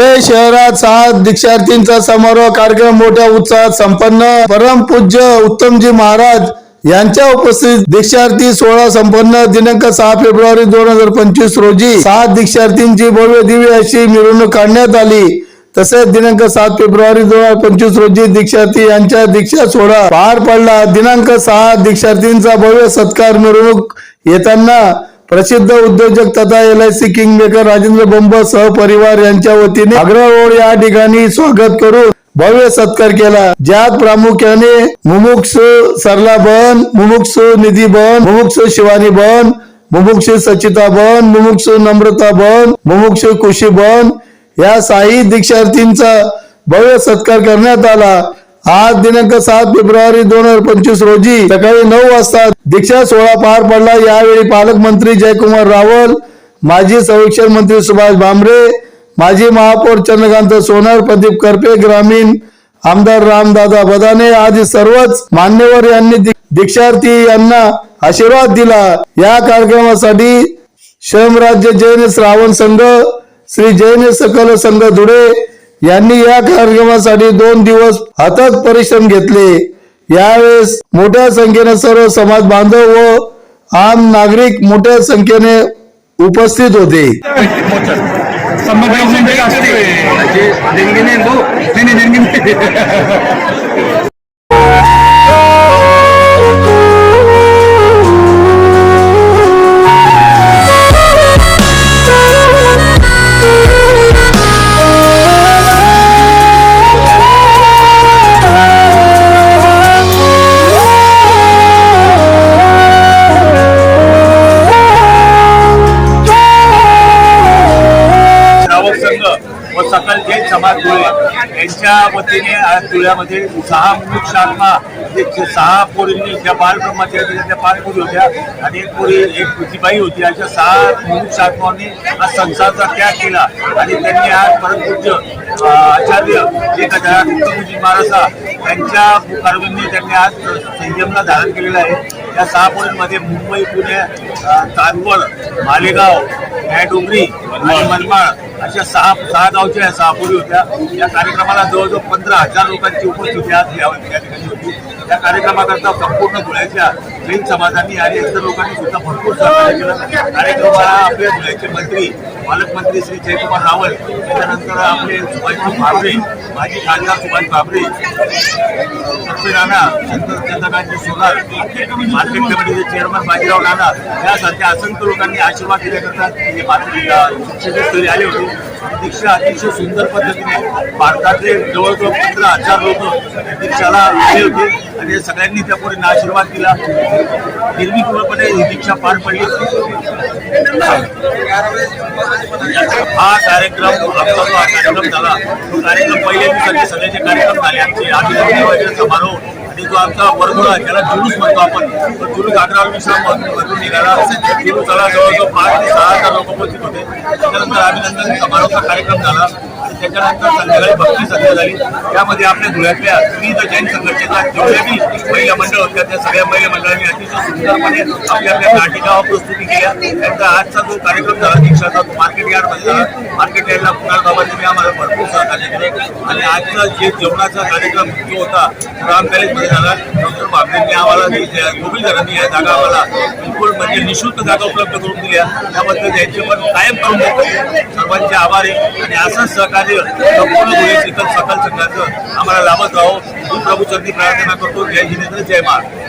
धुळे शहरात सात दीक्षार्थींचा समारोह कार्यक्रम मोठ्या उत्साहात संपन्न. परमपूज्य उत्तमजी महाराज यांच्या उपस्थित दीक्षार्थी सोहळा संपन्न. दिनांक सहा फेब्रुवारी दोन हजार पंचवीस रोजी सात दीक्षार्थींची भव्य दिव्य अशी मिरवणूक काढण्यात आली. तसेच दिनांक सात फेब्रुवारी दोन हजार पंचवीस रोजी दीक्षार्थी यांच्या दीक्षा सोहळा पार पडला. दिनांक सहा दीक्षार्थींचा भव्य सत्कार मिरवणूक येताना प्रसिद्ध उद्योजक तथा L I C king maker Rajendra Bamb सहपरिवार यांच्या वतीने आग्रा रोड या ठिकाणी स्वागत करून भव्य सत्कार केला. ज्यात प्रामुख्याने मुमुक्ष सरला बन मुमुक्ष निधी बन मुमुक्ष शिवानी बन मुमुक्ष सचिता बन मुमुक्ष नम्रता बन मुमुक्ष कुशी बन या साई दीक्षार्थींचा भव्य सत्कार करण्यात आला. आज दिनांक सात फेब्रुवारी दोन हजार पंचवीस रोजी सकाळी नऊ वाजता दीक्षा सोहळा पार पडला. यावेळी पालकमंत्री जयकुमार रावल माजी संरक्षण मंत्री सुभाष भामरे माजी महापौर चंद्रकांत सोनार प्रदीप करपे ग्रामीण आमदार रामदादा बदाने आदी सर्वच मान्यवर यांनी दीक्षार्थी यांना आशीर्वाद दिला. या कार्यक्रमासाठी श्रमराज्य जैन श्रावण संघ श्री जैन सकल संघ धुळे यांनी या कार्यक्रमासाठी दोन दिवस अथक परिश्रम घेतले. यावेळेस मोठ्या संख्येने सर्व समाज बांधव व आम नागरिक मोठ्या संख्येने उपस्थित होते. सकाळचे समाज धुळे यांच्या वतीने आज धुळ्यामध्ये सहा मुख शाखा जे सहा पोरींनी ज्या बालब्रह्माच्या होत्या त्या पाच पोरी होत्या आणि एक पोरी एक प्रतिबाई होती. अशा सहा मुख शाखांनी आज संसाराचा त्याग केला. आणि त्यांनी आज परमपूज्य आचार्य एक हजार महाराजा त्यांच्या कारविंनी त्यांनी आज संयमला धारण केलेलं आहे. या सहा पॉईंटमध्ये मुंबई पुणे तारवड चांदवड मालेगाव न्यायडोंगरी आणि मनमाळ अशा सहा सहा गावच्या या सहा होत्या. या कार्यक्रमाला जवळजवळ पंधरा हजार लोकांची उपस्थिती आज या या ठिकाणी होती. या कार्यक्रमाकरता संपूर्ण धुळ्याच्या जैन समाजांनी आणि इतर लोकांनी सुद्धा भरपूर सहकार्य केलं. कार्यक्रमाला आपले धुळ्याचे मंत्री पालकमंत्री श्री जयकुमार रावल त्याच्यानंतर आपले सुभाष भाबरे माजी खासदार सुभाष भाबरे सत्य राणा चंद्र चंद्रकांत सोनार मार्केट कमिटीचे चेअरमन बाजीराव राणा यासारख्या असंख्य लोकांनी आशीर्वाद दिल्याकरता हे मार्केट शिक्षकस्तरी आले होते. दीक्षा अतिशय सुंदर पद्धतीने भारतातले जवळजवळ पंधरा हजार लोक दीक्षाला आले होते. आणि सगळ्यांनी त्या पोरींना आशीर्वाद दिला. निर्विघ्नपणे ही दीक्षा पार पडली. हा कार्यक्रम आमचा जो हा कार्यक्रम झाला तो कार्यक्रम पहिले दिवसाचे सगळ्याचे कार्यक्रम झाले आमचे अभिनंदन समारोह आणि जो आमचा वर्गुळा आहे त्याला जुलूस म्हणतो आपण जुलूस अकरा विश्राम निघाला. जुलूसाला जवळजवळ पाच ते सहा हजार लोक उपस्थित होते. त्यानंतर अभिनंदन समारोहचा कार्यक्रम झाला. त्याच्यानंतर संध्याकाळी भक्ती सध्या झाली. त्यामध्ये आपल्या धुळ्यातल्या विविध जैन संघटनेच्या जेवढ्याही महिला मंडळ होत्या त्या सगळ्या महिला मंडळांनी अतिशय सुंदरपणे आपल्या आपल्या नाटिका प्रस्तुती केल्या. त्यांचा आजचा जो कार्यक्रम झाला दीक्षाचा तो मार्केट यार्डमध्ये झाला. मार्केट यार्डला कुणाल बाबांनी आम्हाला भरपूर सहकार्य केले. आणि आजचा जे जेवणाचा कार्यक्रम जो होता राम पॅलेसमध्ये झाला. डॉक्टर बाबरेंनी आम्हाला गोविंदरांनी या जागा आम्हाला बिलकुल म्हणजे निशुल्क जागा उपलब्ध करून दिल्या. त्याबद्दल त्यांचे पण कायम करून देतो सर्वांचे आभार. आहे आणि असंच सहकार्य संपूर्ण धुळे शीतल सकल संघाचं आम्हाला लाभत राहो ही प्रभूचरणी प्रार्थना करतो जय जिनेंद्र जय महाराज